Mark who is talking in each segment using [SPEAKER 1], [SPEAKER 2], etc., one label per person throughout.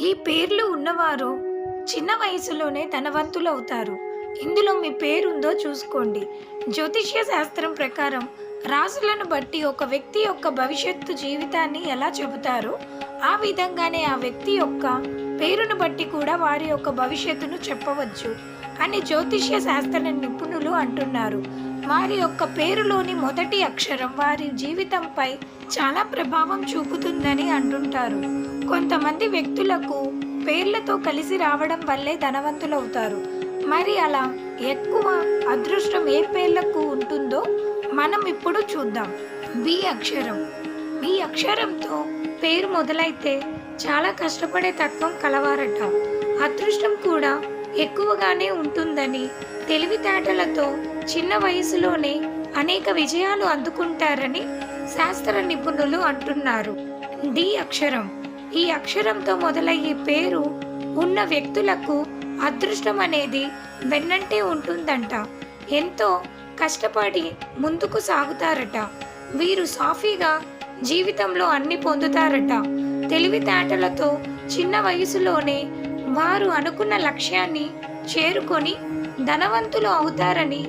[SPEAKER 1] ఈ పేర్లు ఉన్నవారు చిన్న వయసులోనే ధనవంతులు అవుతారు. ఇందులో మీ పేరుందో చూసుకోండి. జ్యోతిష్య శాస్త్రం ప్రకారం రాసులను బట్టి ఒక వ్యక్తి యొక్క భవిష్యత్తు జీవితాన్ని ఎలా చెబుతారో? ఆ విధంగానే ఆ వ్యక్తి యొక్క పేరును బట్టి కూడా వారి యొక్క భవిష్యత్తును చెప్పవచ్చు అని జ్యోతిష్య శాస్త్ర నిపుణులు అంటున్నారు. వారి యొక్క పేరులోని మొదటి అక్షరం వారి జీవితంపై చాలా ప్రభావం చూపుతుందని అంటుంటారు. కొంతమంది వ్యక్తులకు పేర్లతో కలిసి రావడం వల్లే ధనవంతులవుతారు. మరి అలా ఎక్కువ అదృష్టం ఏ పేర్లకు ఉంటుందో మనం ఇప్పుడు చూద్దాం. బి అక్షరం. బి అక్షరంతో పేరు మొదలైతే చాలా కష్టపడే తత్వం కలవారట. అదృష్టం కూడా ఎక్కువగానే ఉంటుందని తెలివితేటలతో చిన్న వయసులోనే అనేక విజయాలు అందుకుంటారని శాస్త్ర నిపుణులు అంటున్నారు. డి అక్షరం. ఈ అక్షరంతో మొదలయ్యే పేరు ఉన్న వ్యక్తులకు అదృష్టం అనేది వెన్నంటే ఉంటుందంట. ఎంతో కష్టపడి ముందుకు సాగుతారట. వీరు సాఫీగా జీవితంలో అన్ని పొందుతారట. తెలివితేటలతో చిన్న వయసులోనే వారు అనుకున్న లక్ష్యాన్ని చేరుకొని ధనవంతులు అవుతారని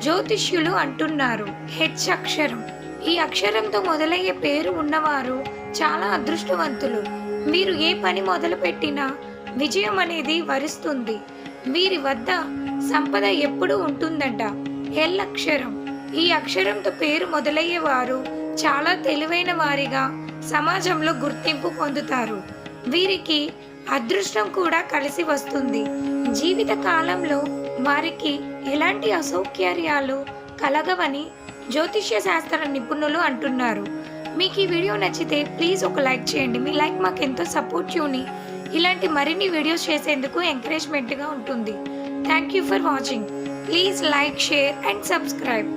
[SPEAKER 1] జ్యోతిష్యులు అంటున్నారు. హెచ్ అక్షరం. ఈ అక్షరంతో మొదలయ్యే పేరు ఉన్నవారు చాలా అదృష్టవంతులు. మీరు ఏ పని మొదలుపెట్టినా విజయం అనేది వరిస్తుంది. వీరి వద్ద సంపద ఎప్పుడూ ఉంటుందట. ఎల్ అక్షరం. ఈ అక్షరంతో పేరు మొదలయ్యే వారు చాలా తెలివైన వారిగా సమాజంలో గుర్తింపు పొందుతారు. వీరికి అదృష్టం కూడా కలిసి వస్తుంది. జీవిత కాలంలో వారికి ఎలాంటి అసౌకర్యాలు కలగవని జ్యోతిష్య శాస్త్ర నిపుణులు అంటున్నారు. మీకు ఈ వీడియో నచ్చితే ప్లీజ్ ఒక లైక్ చేయండి. మీ లైక్ మాకు ఎంతో సపోర్ట్ యూని ఇలాంటి మరిన్ని వీడియోస్ చేసేందుకు ఎంకరేజ్మెంట్గా ఉంటుంది. Thank you for watching. Please like share and subscribe.